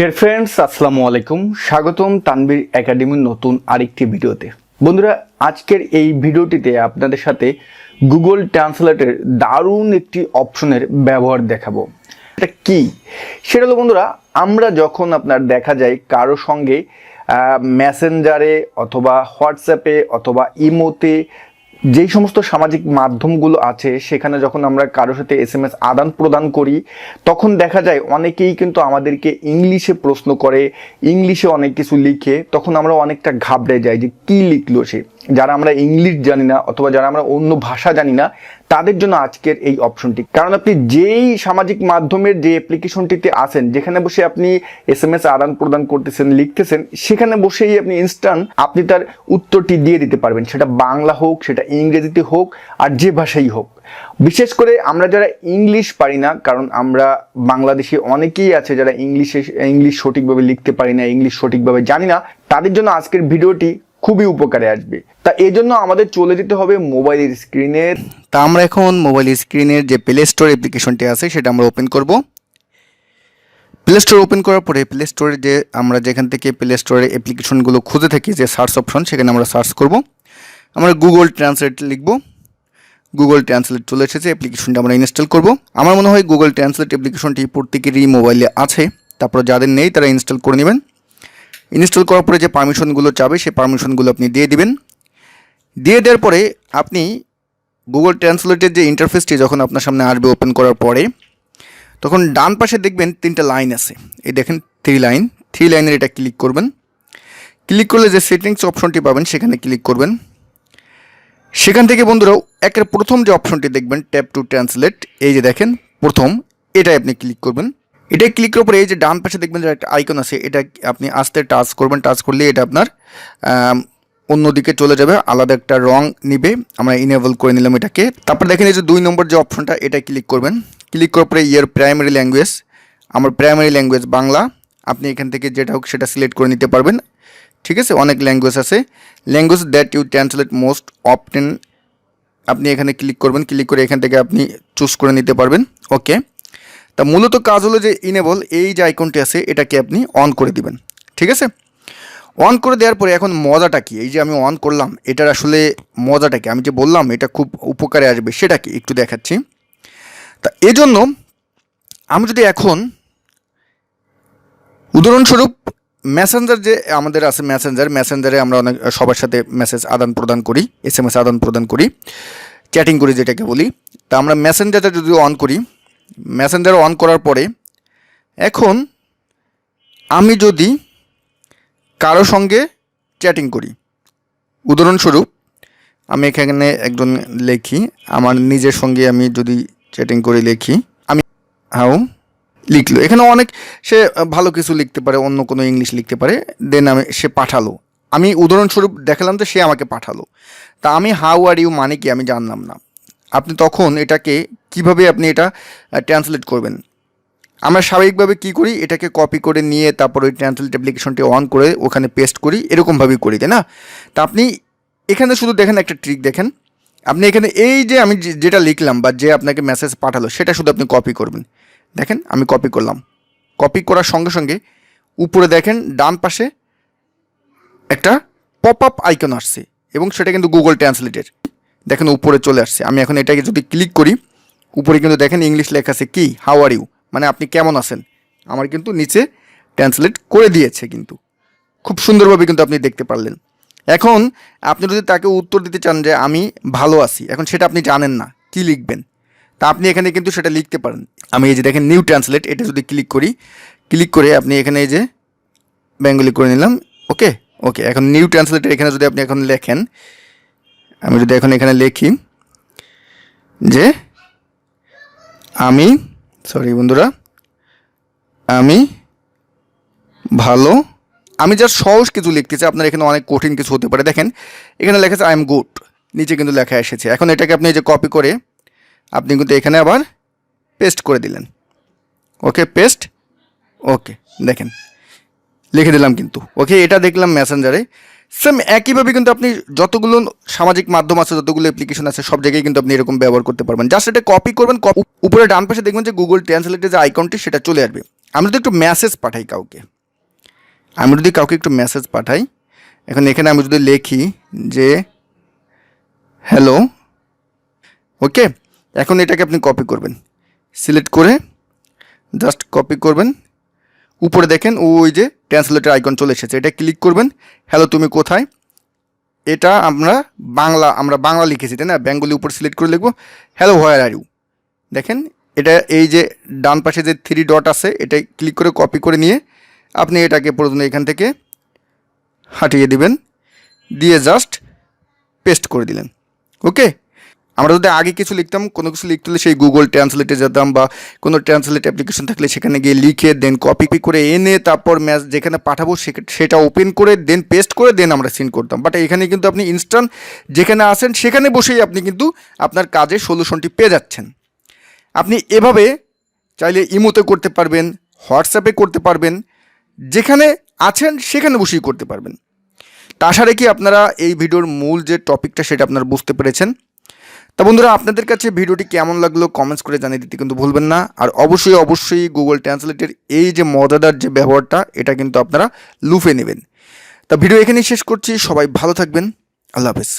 Dear friends আসসালামু আলাইকুম। স্বাগতম তানবীর একাডেমির নতুন আরেকটি ভিডিওতে। বন্ধুরা, আজকের এই ভিডিওটিতে আপনাদের সাথে গুগল ট্রান্সলেটের দারুণ একটি অপশনের ব্যবহার দেখাবো। এটা কি? সেটা হলো, বন্ধুরা, আমরা যখন আপনার দেখা যায় কারও সঙ্গে মেসেঞ্জারে অথবা হোয়াটসঅ্যাপে অথবা ইমোতে যেই সমস্ত সামাজিক মাধ্যমগুলো আছে, সেখানে যখন আমরা কারোর সাথে এস এম এস আদান প্রদান করি, তখন দেখা যায় অনেকেই কিন্তু আমাদেরকে ইংলিশে প্রশ্ন করে, ইংলিশে অনেক কিছু লিখে, তখন আমরা অনেকটা ঘাবড়ে যাই যে কি লিখলো সে। যারা আমরা ইংলিশ জানি না অথবা যারা আমরা অন্য ভাষা জানি না, তাদের জন্য আজকের এই অপশনটি কারণ আপনি যেই সামাজিক মাধ্যমের যে অ্যাপ্লিকেশনটিতে আছেন, যেখানে বসে আপনি এস এম এস আদান প্রদান করতেছেন, লিখতেছেন, সেখানে বসেই আপনি ইনস্ট্যান্ট আপনি তার উত্তরটি দিয়ে দিতে পারবেন। সেটা বাংলা হোক, সেটা ইংরেজিতে হোক, আর যে ভাষাই হোক। বিশেষ করে আমরা যারা ইংলিশ পারি না, কারণ আমরা বাংলাদেশে অনেকেই আছে যারা ইংলিশে ইংলিশ সঠিকভাবে লিখতে পারি না ইংলিশ সঠিকভাবে জানি না, তাদের জন্য আজকের ভিডিওটি খুবই উপকারে আসবে। তা এই জন্য আমাদের চলে যেতে হবে মোবাইলের স্ক্রিনের তা আমরা এখন মোবাইল স্ক্রিনের যে প্লে স্টোর অ্যাপ্লিকেশনটি আছে, সেটা আমরা ওপেন করব। প্লে স্টোর ওপেন করার পরে প্লে স্টোরে যে আমরা যেখান থেকে প্লে স্টোরের অ্যাপ্লিকেশনগুলো খুঁজে থাকি, যে সার্চ অপশন সেখানে আমরা সার্চ করব। আমরা গুগল ট্রান্সলেট লিখব। গুগল ট্রান্সলেট চলে এসেছে অ্যাপ্লিকেশনটা আমরা ইনস্টল করব। আমার মনে হয় গুগল ট্রান্সলেট অ্যাপ্লিকেশনটি প্রত্যেকেরই মোবাইলে আছে। তারপর যাদের নেই, তারা ইনস্টল করে নেবেন। ইনস্টল করার পরে যে পারমিশনগুলো চাবে, সেই পারমিশনগুলো আপনি দিয়ে দিবেন। দিয়ে দেওয়ার পরে আপনি গুগল ট্রান্সলেটের যে ইন্টারফেসটি যখন আপনার সামনে আসবে ওপেন করার পরে, তখন ডান পাশে দেখবেন তিনটা লাইন আছে। এই দেখেন থ্রি লাইন থ্রি লাইনের এটা ক্লিক করবেন। ক্লিক করলে যে সেটিংস অপশনটি পাবেন, সেখানে ক্লিক করবেন। সেখান থেকে বন্ধুরা, একের প্রথম যে অপশনটি দেখবেন ট্যাপ টু ট্রান্সলেট এই যে দেখেন, প্রথম, এটাই আপনি ক্লিক করবেন। এটাই ক্লিক করার পরে এই যে ডান পাশে দেখবেন যে একটা আইকন আছে, এটা আপনি আস্তে টাচ করবেন টাচ করলে এটা আপনার অন্যদিকে চলে যাবে, আলাদা একটা রং নিবে, আমরা ইনেবল করে নিলাম এটাকে। তারপর দেখেন এই যে দুই নম্বর যে অপশনটা এটা ক্লিক করবেন। ক্লিক করার পরে ইয়ার প্রাইমারি ল্যাঙ্গুয়েজ আমার প্রাইমারি ল্যাঙ্গুয়েজ বাংলা, আপনি এখান থেকে যেটা হোক সেটা সিলেক্ট করে নিতে পারবেন। ঠিক আছে? অনেক ল্যাঙ্গুয়েজ আছে। Language that you translate most often আপনি এখানে ক্লিক করবেন ক্লিক করে এখান থেকে আপনি চুজ করে নিতে পারবেন। ওকে তা মূলত কাজ হলো যে ইনেবল এই যে আইকনটি আছে, এটাকে আপনি অন করে দিবেন। ঠিক আছে? অন করে দেওয়ার পরে এখন মজাটা কি? এই যে আমি অন করলাম, এটার আসলে মজাটা কি? আমি যে বললাম, এটা খুব উপকারে আসবে, সেটা কি? একটু দেখাচ্ছি। তা এজন্য আমি যদি এখন উদাহরণস্বরূপ মেসেঞ্জার যে আমাদের আছে মেসেঞ্জার মেসেঞ্জারে আমরা অনেক, সবার সাথে মেসেজ আদান প্রদান করি এস এম এস আদান প্রদান করি চ্যাটিং করি যেটাকে বলি। তা আমরা মেসেঞ্জারটা যদি অন করি মেসেঞ্জার অন করার পরে, এখন আমি যদি কারও সঙ্গে চ্যাটিং করি, উদাহরণস্বরূপ, আমি এখানে একজন লেখি, আমার নিজের সঙ্গে আমি যদি চ্যাটিং করে লিখি, আমি হাউ লিখলো। এখানে অনেক সে ভালো কিছু লিখতে পারে, অন্য কোনো ইংলিশ লিখতে পারে দেন আমি, সে পাঠালো। আমি উদাহরণস্বরূপ দেখালাম তো সে আমাকে পাঠালো। তা আমি হাউ আর ইউ মানে কি আমি জানলাম না। আপনি তখন এটাকে কীভাবে আপনি এটা ট্রান্সলেট করবেন? আমরা স্বাভাবিকভাবে কী করি? এটাকে কপি করে নিয়ে তারপর ওই ট্রান্সলেট অ্যাপ্লিকেশনটি অন করে ওখানে পেস্ট করি, এরকমভাবেই করি, তাই না? তা আপনি এখানে শুধু দেখেন একটা ট্রিক দেখেন। আপনি এখানে এই যে আমি যেটা লিখলাম বা যে আপনাকে মেসেজ পাঠালো, সেটা শুধু আপনি কপি করবেন। দেখেন, আমি কপি করলাম। কপি করার সঙ্গে সঙ্গে উপরে দেখেন, ডান পাশে একটা পপ আপ আইকন আসছে এবং সেটা কিন্তু গুগল ট্রান্সলেটের দেখেন, উপরে চলে আসছে। আমি এখন এটাকে যদি ক্লিক করি উপরে কিন্তু দেখেন ইংলিশ লেখা আছে কি? হাউ আর ইউ মানে আপনি কেমন আছেন? আমার কিন্তু নিচে ট্রান্সলেট করে দিয়েছে কিন্তু। খুব সুন্দরভাবে কিন্তু আপনি দেখতে পারলেন। এখন আপনি যদি তাকে উত্তর দিতে চান যে আমি ভালো আছি, এখন সেটা আপনি জানেন না, কি লিখবেন? তা আপনি এখানে কিন্তু সেটা লিখতে পারেন। আমি এই যে দেখেন নিউ ট্রান্সলেট এটা যদি ক্লিক করি ক্লিক করে আপনি এখানে এই যে বেঙ্গলি করে নিলাম, ওকে? ওকে, এখন নিউ ট্রান্সলেটের এখানে যদি আপনি এখন লেখেন, আমি যদি এখন এখানে লিখি যে আমি সরি বন্ধুরা, আমি ভালো, আমি যা সহজ কিছু লিখতে চাই আপনার এখানে অনেক কঠিন কিছু হতে পারে। দেখেন, এখানে লেখা আছে আই এম গুড নিচে কিন্তু লেখা এসেছে। এখন এটাকে আপনি যে কপি করে, আপনি কিন্তু এখানে আবার পেস্ট করে দিলেন। ওকে পেস্ট ওকে দেখেন। লিখে দিলাম কিন্তু। ওকে এটা দেখলাম মেসেঞ্জারে সেম একইভাবে কিন্তু আপনি যতগুলো সামাজিক মাধ্যম আছে, যতগুলো অ্যাপ্লিকেশন আছে, সব জায়গায় কিন্তু আপনি এরকম ব্যবহার করতে পারবেন। জাস্ট এটা কপি করবেন উপরে ডান পাশে দেখবেন যে গুগল ট্রান্সলেটের যে আইকনটি সেটা চলে আসবে। আমরা যদি একটু মেসেজ পাঠাই কাউকে, আমি যদি কাউকে একটু মেসেজ পাঠাই, এখন এখানে আমি যদি লিখি যে হ্যালো ওকে এখন এটাকে আপনি কপি করবেন। সিলেক্ট করে জাস্ট কপি করবেন। উপরে দেখেন ওই যে ট্রান্সলেটার আইকন চলে এসেছে। এটা ক্লিক করবেন। হ্যালো তুমি কোথায়? এটা আমরা বাংলা আমরা বাংলা লিখেছি, তাই না? বেঙ্গলি উপর সিলেক্ট করে লিখব। হ্যালো হোয়ার আর ইউ দেখেন, এটা এই যে ডান পাশে যে থ্রি ডট আছে, এটা ক্লিক করে কপি করে নিয়ে আপনি এটাকে প্রথমে এখান থেকে হাঁটিয়ে দিবেন। দিয়ে জাস্ট পেস্ট করে দিলেন। ওকে আমরা যদি আগে কিছু লিখতাম, কোনো কিছু লিখতে হলে সেই গুগল ট্রান্সলেটে যেতাম বা কোনো ট্রান্সলেট অ্যাপ্লিকেশন থাকলে সেখানে গিয়ে লিখে দেন কপি করে এনে তারপর ম্যাচ যেখানে পাঠাবো সেটা ওপেন করে দেন পেস্ট করে দেন আমরা সিন করতাম। বাট এখানে কিন্তু আপনি ইনস্ট্যান্ট যেখানে আসেন, সেখানে বসেই আপনি কিন্তু আপনার কাজের সলিউশনটি পেয়ে যাচ্ছেন। আপনি এভাবে চাইলে ইমোতে করতে পারবেন হোয়াটসঅ্যাপে করতে পারবেন, যেখানে আছেন সেখানে বসেই করতে পারবেন। তাছাড়া কি আপনারা এই ভিডিওর মূল যে টপিকটা সেটা আপনারা বুঝতে পেরেছেন? তা বন্ধুরা, আপনাদের কাছে ভিডিওটি কেমন লাগল কমেন্টস করে জানিয়ে দিতে কিন্তু ভুলবেন না। আর অবশ্যই অবশ্যই গুগল ট্রান্সলেটের এই যে মজাদার যে ব্যবহারটা, এটা কিন্তু আপনারা লুফে নেবেন। তা ভিডিও এখানেই শেষ করছি। সবাই ভালো থাকবেন। আল্লাহ হাফেজ।